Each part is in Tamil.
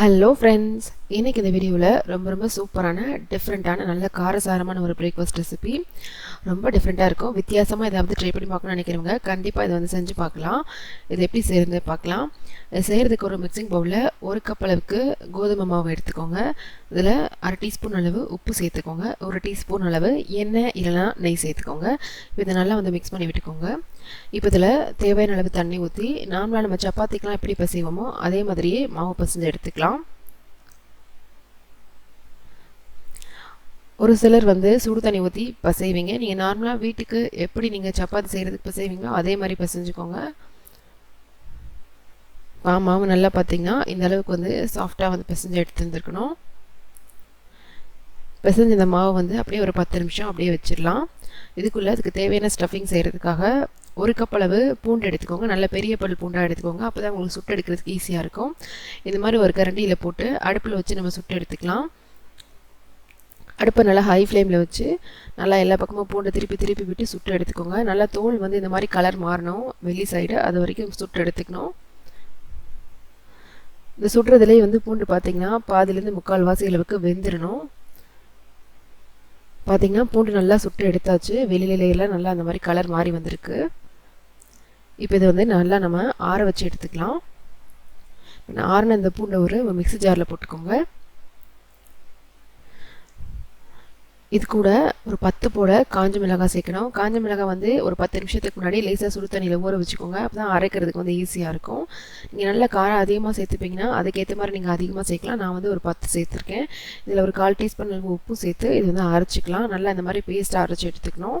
ஹலோ ஃப்ரெண்ட்ஸ் இன்றைக்கி இந்த வீடியோவில் ரொம்ப ரொம்ப சூப்பரான டிஃப்ரெண்ட்டான நல்ல காரசாரமான ஒரு பிரேக்ஃபாஸ்ட் ரெசிபி ரொம்ப டிஃப்ரெண்ட்டாக இருக்கும். வித்தியாசமாக ஏதாவது ட்ரை பண்ணி பார்க்கணும்னு நினைக்கிறவங்க கண்டிப்பாக இதை வந்து செஞ்சு பார்க்கலாம். இது எப்படி செய்கிறது பார்க்கலாம். செய்கிறதுக்கு ஒரு மிக்சிங் பவுலில் ஒரு கப் அளவுக்கு கோதுமை மாவு எடுத்துக்கோங்க. இதில் அரை டீஸ்பூன் அளவு உப்பு சேர்த்துக்கோங்க. ஒரு டீஸ்பூன் அளவு எண்ணெய் இல்லைனா நெய் சேர்த்துக்கோங்க. இதை நல்லா வந்து மிக்ஸ் பண்ணி விட்டுக்கோங்க. இப்போ இதில் தேவையான அளவு தண்ணி ஊற்றி நார்மலாக நம்ம சப்பாத்திக்கெலாம் எப்படி பசிவோமோ அதே மாதிரியே மாவு பசைஞ்சு எடுத்துக்கலாம். ஒரு சிலர் வந்து சுடு தண்ணி ஊற்றி பசைவீங்க. நீங்கள் நார்மலாக வீட்டுக்கு எப்படி நீங்கள் சப்பாத்தி செய்கிறதுக்கு பசைவீங்களோ அதே மாதிரி பசைஞ்சுக்கோங்க. மாவு நல்லா பார்த்தீங்கன்னா இந்த அளவுக்கு வந்து சாஃப்டாக வந்து பிசைஞ்சு எடுத்து வந்துருக்கணும் பிசைஞ்ச இந்த மாவு வந்து அப்படியே ஒரு பத்து நிமிஷம் அப்படியே வச்சிடலாம். இதுக்குள்ளே அதுக்கு தேவையான ஸ்டஃபிங் செய்கிறதுக்காக ஒரு கப் அளவு பூண்டு எடுத்துக்கோங்க. நல்ல பெரிய பல் பூண்டாக எடுத்துக்கோங்க. அப்போ தான் உங்களுக்கு சுட்டு எடுக்கிறதுக்கு ஈஸியாக இருக்கும். இந்த மாதிரி ஒரு கரண்டியில் போட்டு அடுப்பில் வச்சு நம்ம சுட்டு எடுத்துக்கலாம். அடுப்பை நல்லா ஹை ஃப்ளேமில் வச்சு நல்லா எல்லா பக்கமும் பூண்டை திருப்பி திருப்பி விட்டு சுட்டு எடுத்துக்கோங்க. நல்லா தோல் வந்து இந்த மாதிரி கலர் மாறணும். வெளி சைடு அது வரைக்கும் சுட்டு எடுத்துக்கணும். இந்த சுடுறதுலேயே வந்து பூண்டு பார்த்திங்கன்னா பாதிலேருந்து முக்கால் வாசி அளவுக்கு வெந்துடணும் பார்த்திங்கன்னா பூண்டு நல்லா சுட்டு எடுத்தாச்சு. வெளியிலையெல்லாம் நல்லா அந்த மாதிரி கலர் மாறி வந்திருக்கு. இப்போ இதை வந்து நல்லா நம்ம ஆற வச்சு எடுத்துக்கலாம். ஆறின இந்த பூண்டை ஒரு மிக்சி ஜாரில் போட்டுக்கோங்க. இது கூட ஒரு பத்து போட காஞ்ச மிளகாய் சேர்க்கணும். காஞ்ச மிளகாய் வந்து ஒரு பத்து நிமிஷத்துக்கு முன்னாடி லேசாக சுடு தண்ணியில் ஊற வச்சுக்கோங்க. அப்போ தான் அரைக்கிறதுக்கு வந்து ஈஸியாக இருக்கும். நீங்கள் நல்ல காரம் அதிகமாக சேர்த்துப்பீங்கன்னா அதுக்கேற்ற மாதிரி நீங்கள் அதிகமாக சேர்க்கலாம். நான் வந்து ஒரு பத்து சேர்த்துருக்கேன். இதில் ஒரு கால் டீஸ்பூன் உப்பு சேர்த்து இது வந்து அரைச்சிக்கலாம். நல்லா இந்த மாதிரி பேஸ்ட்டாக அரைச்சி எடுத்துக்கணும்.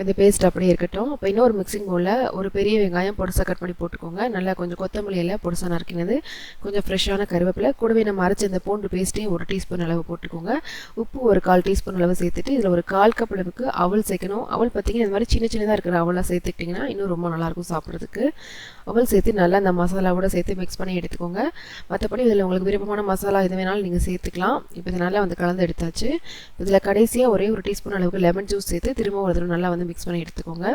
இந்த பேஸ்ட் அப்படியே இருக்கட்டும். இப்போ இன்னொரு மிக்சிங் பவுலில் ஒரு பெரிய வெங்காயம் பொடிசாக கட் பண்ணி போட்டுக்கோங்க. நல்லா கொஞ்சம் கொத்தமல்லியில் பொடிசாக நறுக்கினது. கொஞ்சம் ஃப்ரெஷ்ஷான கருவேப்பிலை. கூடவே நம்ம அரைச்ச இந்த பூண்டு பேஸ்ட்டையும் ஒரு டீஸ்பூன் அளவு போட்டுக்கோங்க. உப்பு ஒரு கால் டீஸ்பூன் அளவு சேர்த்துட்டு இதில் ஒரு கால் கப் அளவுக்கு அவள் சேர்க்கணும். அவள் பார்த்திங்கன்னா இந்த மாதிரி சின்ன சின்னதாக இருக்கிற அவளாக சேர்த்துக்கிட்டிங்கன்னா இன்னும் ரொம்ப நல்லாயிருக்கும் சாப்பிட்றதுக்கு. அவள் சேர்த்து நல்லா அந்த மசாலாவோட சேர்த்து மிக்ஸ் பண்ணி எடுத்துக்கோங்க. மற்றபடி இதில் உங்களுக்கு விருப்பமான மசாலா எது வேணாலும் நீங்கள் சேர்த்துக்கலாம். இப்போ இது நல்லா வந்து கலந்து எடுத்தாச்சு. இதில் கடைசியாக ஒரே ஒரு டீஸ்பூன் அளவுக்கு லெமன் ஜூஸ் சேர்த்து திரும்ப ஒரு தடவை நல்லா வந்து மிக்ஸ் பண்ணி எடுத்துக்கோங்க.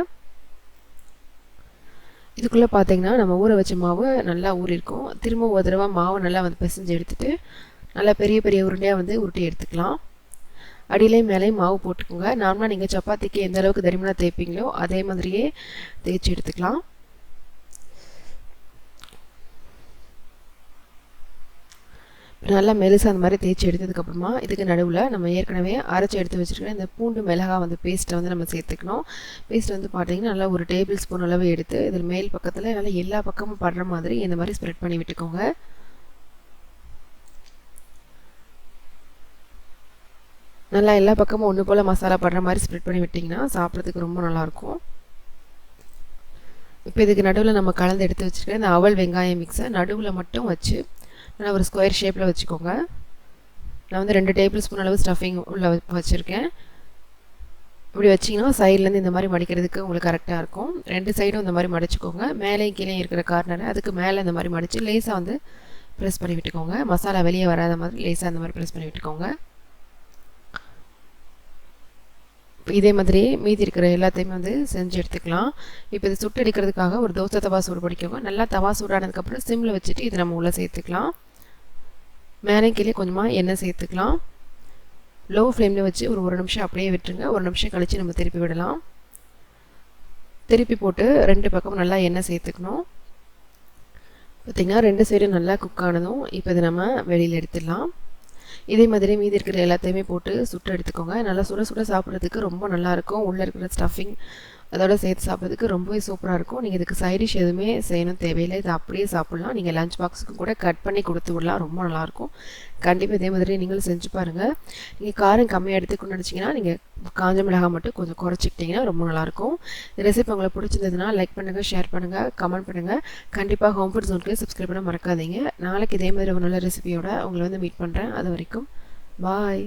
இதுக்குள்ளே பார்த்தீங்கன்னா நம்ம ஊற வச்ச மாவு நல்லா ஊறிருக்கும். திரும்ப ஒரு தடவை மாவு நல்லா வந்து பிசைஞ்சு எடுத்துகிட்டு நல்லா பெரிய பெரிய உருண்டையாக வந்து உருட்டி எடுத்துக்கலாம். அடியிலையும் மேலேயும் மாவு போட்டுக்கோங்க. நார்மலாக நீங்கள் சப்பாத்திக்கு எந்த அளவுக்கு தரிமனாக தேய்ப்பீங்களோ அதே மாதிரியே தேய்ச்சி எடுத்துக்கலாம். நல்லா மெலுசாக அந்த மாதிரி தேய்ச்சி எடுத்ததுக்கப்புறமா இதுக்கு நடுவில் நம்ம ஏற்கனவே அரைச்சி எடுத்து வச்சுருக்கிற இந்த பூண்டு மிளகா வந்து பேஸ்ட்டை வந்து நம்ம சேர்த்துக்கணும். பேஸ்ட் வந்து பார்த்தீங்கன்னா நல்லா ஒரு டேபிள் ஸ்பூன் அளவு எடுத்து இதில் மேல் பக்கத்தில் நல்லா எல்லா பக்கமும் படுற மாதிரி இந்த மாதிரி ஸ்ப்ரெட் பண்ணி விட்டுக்கோங்க. நல்லா எல்லா பக்கமும் ஒன்று போல் மசாலா படுற மாதிரி ஸ்ப்ரெட் பண்ணி விட்டிங்கன்னா சாப்பிட்றதுக்கு ரொம்ப நல்லாயிருக்கும். இப்போ இதுக்கு நடுவில் நம்ம கலந்து எடுத்து வச்சுருக்க இந்த அவல் வெங்காயம் மிக்ஸை நடுவில் மட்டும் வச்சு ஆனால் ஒரு ஸ்கொயர் ஷேப்பில் வச்சுக்கோங்க. நான் வந்து ரெண்டு டேபிள் ஸ்பூன் அளவு ஸ்டஃபிங் உள்ள வச்சுருக்கேன். இப்படி வச்சிங்கன்னா சைட்லேருந்து இந்த மாதிரி மடிக்கிறதுக்கு உங்களுக்கு கரெக்டாக இருக்கும். ரெண்டு சைடும் இந்த மாதிரி மடிச்சுக்கோங்க. மேலேயும் கீழே இருக்கிற கார்னரை அதுக்கு மேலே இந்த மாதிரி மடித்து லேஸாக வந்து ப்ரெஸ் பண்ணி விட்டுக்கோங்க. மசாலா வெளியே வராத மாதிரி லேஸாக இந்த மாதிரி ப்ரெஸ் பண்ணி விட்டுக்கோங்க. இதே மாதிரி மீதி இருக்கிற எல்லாத்தையுமே வந்து செஞ்சு எடுத்துக்கலாம். இப்போ இது சுட்டு எடுக்கிறதுக்காக ஒரு தோசை தவா சூடு பிடிக்கோங்க நல்லா தவா சூடானதுக்கப்புறம் சிம்மில் வச்சுட்டு இதை நம்ம உள்ளே சேர்த்துக்கலாம். மேலே கீழே கொஞ்சமாக எண்ணெய் சேர்த்துக்கலாம். லோ ஃப்ளேமில் வச்சு ஒரு ஒரு நிமிஷம் அப்படியே விட்டுருங்க. ஒரு நிமிஷம் கழித்து நம்ம திருப்பி விடலாம். திருப்பி போட்டு ரெண்டு பக்கமும் நல்லா எண்ணெய் சேர்த்துக்கணும். பார்த்திங்கன்னா ரெண்டு சைடும் நல்லா குக் ஆனதும் இப்போ இதை நம்ம வெளியில் எடுத்துடலாம். இதே மாதிரி மீதி இருக்கிற எல்லாத்தையுமே போட்டு சுட்டு எடுத்துக்கோங்க. நல்லா சுட சுட சாப்பிட்றதுக்கு ரொம்ப நல்லாயிருக்கும் உள்ளே இருக்கிற ஸ்டஃபிங் அதோட சேர்த்து சாப்பிட்றதுக்கு ரொம்பவே சூப்பராக இருக்கும். நீங்கள் இதுக்கு சைடிஷ் எதுவுமே செய்யணும் தேவையில்லை. இது அப்படியே சாப்பிட்லாம். நீங்கள் லஞ்ச் பாக்ஸுக்கு கூட கட் பண்ணி கொடுத்து விடலாம். ரொம்ப நல்லாயிருக்கும் கண்டிப்பாக இதே மாதிரி நீங்களும் செஞ்சு பாருங்கள் நீங்கள் காரம் கம்மியாக எடுத்துக்கணும்னு நினச்சிங்கன்னா நீங்கள் காஞ்ச மிளகாய் மட்டும் கொஞ்சம் குறைச்சிக்கிட்டிங்கன்னா ரொம்ப நல்லாயிருக்கும் இந்த ரெசிபி உங்களுக்கு பிடிச்சிருந்ததுன்னா லைக் பண்ணுங்கள் ஷேர் பண்ணுங்கள் கமெண்ட் பண்ணுங்கள் கண்டிப்பாக ஹோம் ஃபுட் ஜோனுக்கு சப்ஸ்கிரைப் பண்ண மறக்காதீங்க. நாளைக்கு இதே மாதிரி ஒரு நல்ல ரெசிபியோட உங்களை வந்து மீட் பண்ணுறேன் அது வரைக்கும் பாய்